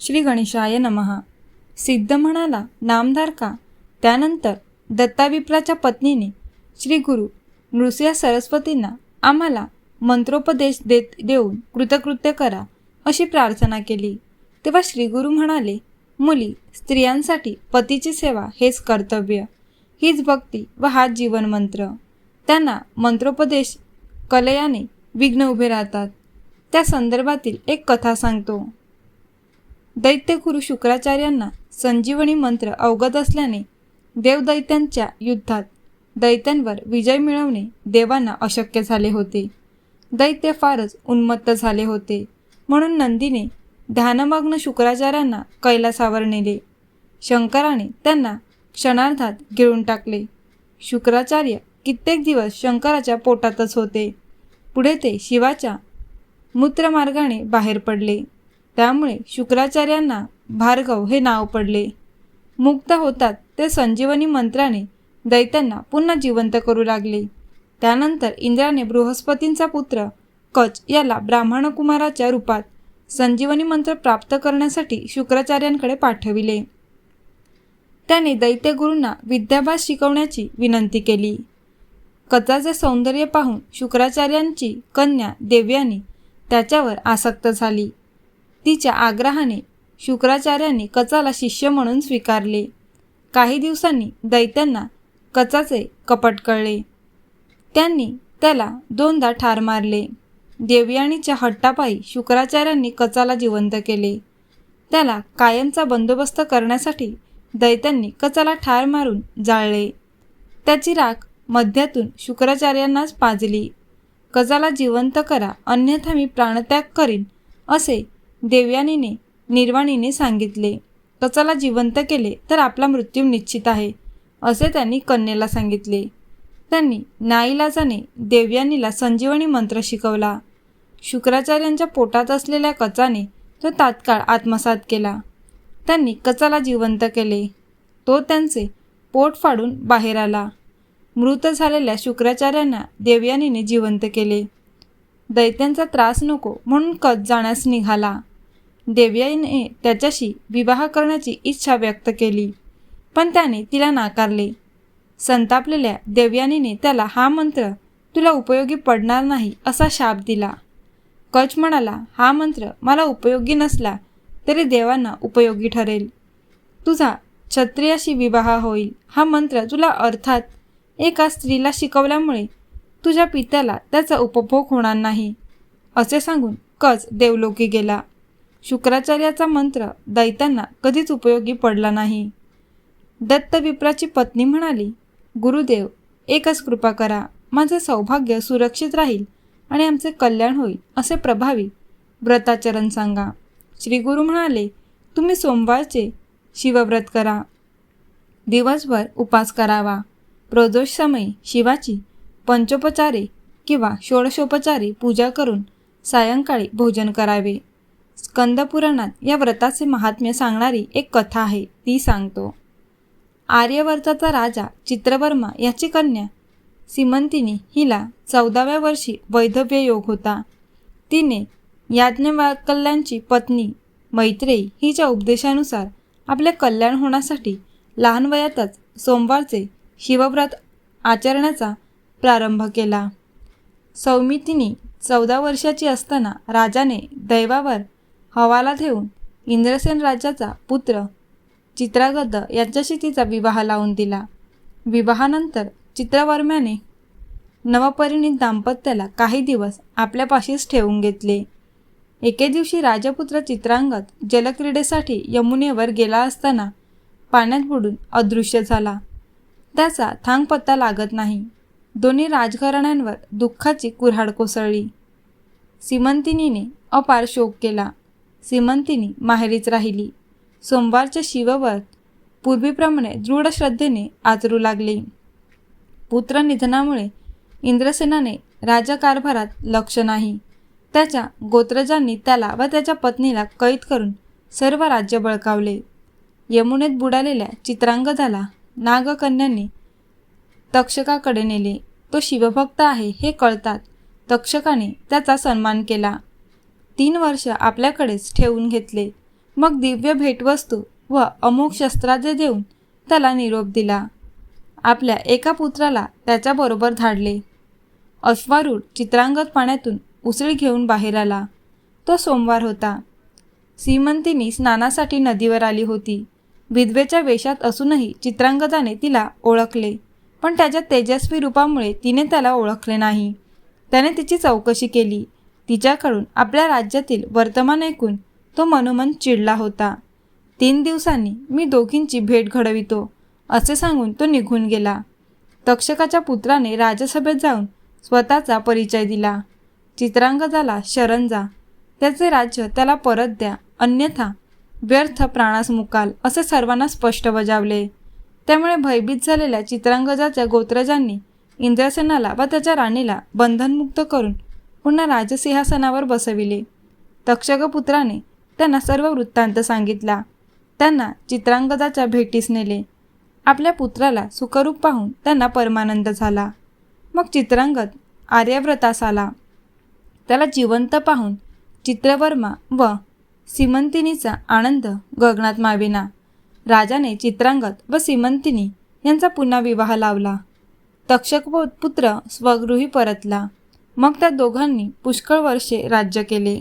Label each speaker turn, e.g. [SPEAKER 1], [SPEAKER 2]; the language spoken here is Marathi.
[SPEAKER 1] श्री गणेशाय नमहा सिद्ध म्हणाला नामदार का? त्यानंतर दत्ताविप्राच्या पत्नीने श्री गुरु नृसिंह सरस्वतींना आम्हाला मंत्रोपदेश देत देऊन कृतकृत्य करा अशी प्रार्थना केली. तेव्हा श्री गुरु म्हणाले मुली स्त्रियांसाठी पतीची सेवा हेच कर्तव्य. हीच भक्ती व हाच जीवनमंत्र त्यांना मंत्रोपदेश कलयाने विघ्न उभे राहतात. त्या संदर्भातील एक कथा सांगतो. दैत्यगुरु शुक्राचार्यांना संजीवनी मंत्र अवगत असल्याने देवदैत्यांच्या युद्धात दैत्यांवर विजय मिळवणे देवांना अशक्य झाले होते. दैत्य फारच उन्मत्त झाले होते. म्हणून नंदीने ध्यानमग्न शुक्राचार्यांना कैलासावर नेले. शंकराने त्यांना क्षणार्धात गिळून टाकले. शुक्राचार्य कित्येक दिवस शंकराच्या पोटातच होते. पुढे ते शिवाच्या मूत्रमार्गाने बाहेर पडले. त्यामुळे शुक्राचार्यांना भार्गव हे नाव पडले. मुक्त होतात ते संजीवनी मंत्राने दैत्यांना पुन्हा जिवंत करू लागले. त्यानंतर इंद्राने बृहस्पतींचा पुत्र कच याला ब्राह्मणकुमाराच्या रूपात संजीवनी मंत्र प्राप्त करण्यासाठी शुक्राचार्यांकडे पाठविले. त्याने दैत्यगुरूंना विद्याभ्यास शिकवण्याची विनंती केली. कचाचे सौंदर्य पाहून शुक्राचार्यांची कन्या देव्यानी त्याच्यावर आसक्त झाली. तिच्या आग्रहाने शुक्राचार्यांनी कचाला शिष्य म्हणून स्वीकारले. काही दिवसांनी दैत्यांना कचाचे कपट कळले. त्यांनी त्याला दोनदा ठार मारले. देवयाणीच्या हट्टापायी शुक्राचार्यांनी कचाला जिवंत केले. त्याला कायमचा बंदोबस्त करण्यासाठी दैत्यांनी कचाला ठार मारून जाळले. त्याची राख मध्यातून शुक्राचार्यांनाच पाजली. कचाला जिवंत करा अन्यथा मी प्राणत्याग करीन असे देवयानीने निर्वाणीने सांगितले कचाला जिवंत केले तर आपला मृत्यू निश्चित आहे असे त्यांनी कन्येला सांगितले. त्यांनी नाईलाजाने देवयानीला संजीवनी मंत्र शिकवला. शुक्राचार्यांच्या पोटात असलेल्या कचाने तो तात्काळ आत्मसात केला. त्यांनी कचाला जिवंत केले. तो त्यांचे पोट फाडून बाहेर आला. मृत झालेल्या शुक्राचार्यांना देवयानीने जिवंत केले. दैत्यांचा त्रास नको म्हणून कच जाण्यास निघाला. देवयानीने त्याच्याशी विवाह करण्याची इच्छा व्यक्त केली. पण त्याने तिला नाकारले. संतापलेल्या देवयानीने त्याला हा मंत्र तुला उपयोगी पडणार नाही असा शाप दिला. कच म्हणाला हा मंत्र मला उपयोगी नसला तरी देवांना उपयोगी ठरेल. तुझा क्षत्रियाशी विवाह होईल. हा मंत्र तुला अर्थात एका स्त्रीला शिकवल्यामुळे तुझ्या पित्याला त्याचा उपभोग होणार नाही. असे सांगून कच देवलोकी गेला. शुक्राचार्याचा मंत्र दैत्यांना कधीच उपयोगी पडला नाही. दत्तविप्राची पत्नी म्हणाली गुरुदेव एकच कृपा करा. माझे सौभाग्य सुरक्षित राहील आणि आमचे कल्याण होईल असे प्रभावी व्रताचरण सांगा. श्री गुरु म्हणाले तुम्ही सोमवारचे शिवव्रत करा. दिवसभर उपास करावा. प्रजोष समयी शिवाची पंचोपचारे किंवा षोडशोपचारे पूजा करून सायंकाळी भोजन करावे. स्कंदपुराणात या व्रताचे महात्म्य सांगणारी एक कथा आहे. ती सांगतो. आर्यवर्ताचा राजा चित्रवर्मा याची कन्या सिमंतिनी हिला चौदाव्या वर्षी वैधव्य योग होता. तिने याज्ञवाकल्यांची पत्नी मैत्रेयी हिच्या उपदेशानुसार आपले कल्याण होण्यासाठी लहान वयातच सोमवारचे शिवव्रत आचरण्याचा प्रारंभ केला. सौमितीनी चौदा वर्षाची असताना राजाने दैवावर हवाला ठेवून इंद्रसेन राजाचा पुत्र चित्रागद यांच्याशी तिचा विवाह लावून दिला. विवाहानंतर चित्रवर्म्याने नवपरिणित दाम्पत्याला काही दिवस आपल्यापाशीच ठेवून घेतले. एके दिवशी राजपुत्र चित्रांगत जलक्रीडेसाठी यमुनेवर गेला असताना पाण्यात बुडून अदृश्य झाला. त्याचा थांगपत्ता लागत नाही. दोन्ही राजघराण्यांवर दुःखाची कुऱ्हाड कोसळली. सिमंतिनीने अपार शोक केला. सिमंतिनी माहेरीच राहिली. सोमवारच्या शिवव्रत पूर्वीप्रमाणे दृढ श्रद्धेने आचरू लागले. पुत्र निधनामुळे इंद्रसेनाने राजकारभारात लक्ष नाही. त्याच्या गोत्रजांनी त्याला व त्याच्या पत्नीला कैद करून सर्व राज्य बळकावले. यमुनेत बुडालेल्या चित्रांगदाला नागकन्यांनी तक्षकाकडे नेले. तो शिवभक्त आहे हे कळतात तक्षकाने त्याचा सन्मान केला. तीन वर्ष आपल्याकडेच ठेवून घेतले. मग दिव्य भेटवस्तू व अमुक शस्त्राचे देऊन त्याला निरोप दिला. आपल्या एका पुत्राला त्याच्याबरोबर धाडले. अश्वारूढ चित्रांगत पाण्यातून उसळी घेऊन बाहेर आला. तो सोमवार होता. सीमंतीनी स्नानासाठी नदीवर आली होती. विधवेच्या वेशात असूनही चित्रांगदाने तिला ओळखले पण त्याच्या तेजस्वी रूपामुळे तिने त्याला ओळखले नाही. त्याने तिची चौकशी केली. तिच्याकडून आपल्या राज्यातील वर्तमान ऐकून तो मनोमन चिडला होता. तीन दिवसांनी मी दोघींची भेट घडवितो असे सांगून तो निघून गेला. तक्षकाच्या पुत्राने राजसभेत जाऊन स्वतःचा परिचय दिला. चित्रांगजाला शरण जा त्याचे राज्य त्याला परत द्या अन्यथा व्यर्थ प्राणास मुकाल असे सर्वांना स्पष्ट बजावले. त्यामुळे भयभीत झालेल्या चित्रांगजाच्या गोत्रजांनी इंद्रसेनाला व त्याच्या राणीला बंधनमुक्त करून पुन्हा राजसिंहासनावर बसविले. तक्षकपुत्राने त्यांना सर्व वृत्तांत सांगितला. त्यांना चित्रांगदाच्या भेटीस नेले. आपल्या पुत्राला सुखरूप पाहून त्यांना परमानंद झाला. मग चित्रांगद आर्यव्रतास आला. त्याला जिवंत पाहून चित्रवर्मा व सीमंतिनीचा आनंद गगनात मावेना. राजाने चित्रांगद व सीमंतिनी यांचा पुन्हा विवाह लावला. तक्षक पुत्र स्वगृही परतला. मग त्या दोघांनी पुष्कळ वर्षे राज्य केले.